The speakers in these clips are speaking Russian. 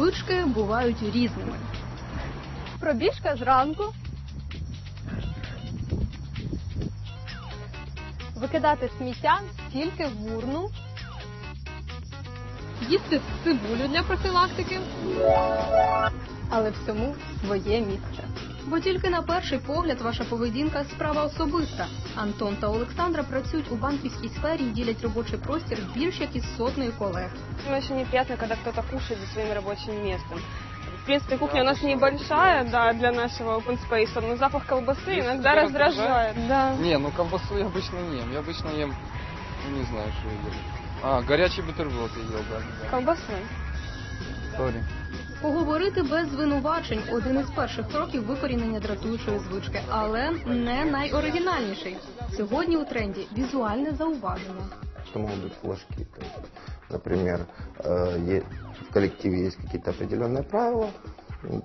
Звички бувають різними. Пробіжка зранку. Викидати сміття тільки в урну. Їсти цибулю для профілактики. Але всьому своє місце. Бо тільки на перший погляд ваша поведінка справа особиста. Антон та Олександра працюють у банківській сфері і ділять робочий простір більш як із сотнею колег. Мне очень неприятно, когда кто-то кушает за своим рабочим местом. В принципе, кухня у нас небольшая, да, для нашего open space, но запах колбасы Если иногда тебя раздражает. Да. Не, ну колбасу я обычно не ем. Я обычно ем, ну, не знаю, что я ем. А, горячий бутерброд я ел, да. да. Колбасу. Сори. Поговорити без звинувачень один із перших кроків викорінення дратуючої звички, але не найоригінальніший. Сьогодні у тренді візуальне зауваження. что могут быть флажки. То есть, например, э, е- в коллективе есть какие-то определенные правила, м,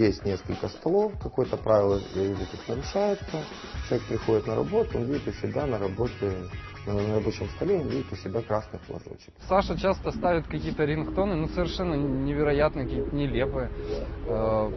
есть несколько столов, какое-то правило, я вижу, тут нарушается, человек приходит на работу, он видит у себя на работе, на, на рабочем столе, он видит у себя красный флажочек. Саша часто ставит какие-то рингтоны, ну, совершенно невероятные, какие-то нелепые. Э,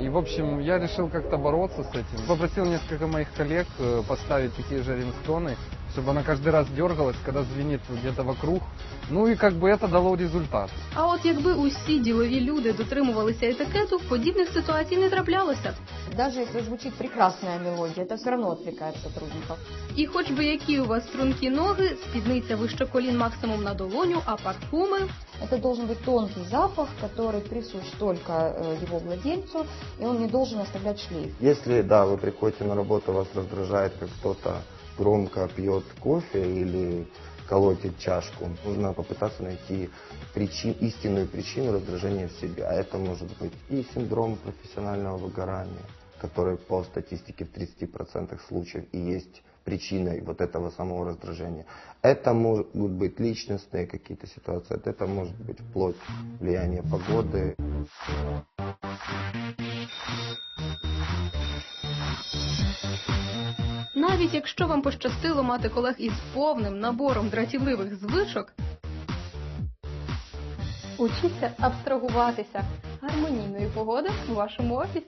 И, в общем, я решил как-то бороться с этим. Попросил несколько моих коллег э, поставить такие же рингтоны, чтобы она каждый раз дергалась, когда звенит где-то вокруг. Ну и как бы это дало результат. А от якби усі ділові люди дотримувалися етикету, подібних ситуацій не траплялося б. Даже если звучит прекрасная мелодия, это все равно отвлекает сотрудников. І хоч би які у вас стрункі ноги, спідниця вище колін максимум на долоню, а парфуми Это должен быть тонкий запах, который присущ только э, его владельцу, и он не должен оставлять шлейф. Если, да, вы приходите на работу, вас раздражает, как кто-то громко пьет кофе или колотит чашку, нужно попытаться найти причин, истинную причину раздражения в себе. А это может быть и синдром профессионального выгорания, который по статистике в 30% случаев и есть причиной вот этого самого раздражения. Это могут быть личностные какие-то ситуации, это может быть вплоть влияния погоды, Навіть якщо вам пощастило мати колег із повним набором дратівливих звичок, Учіться абстрагуватися гармонійної погоди у вашому офісі.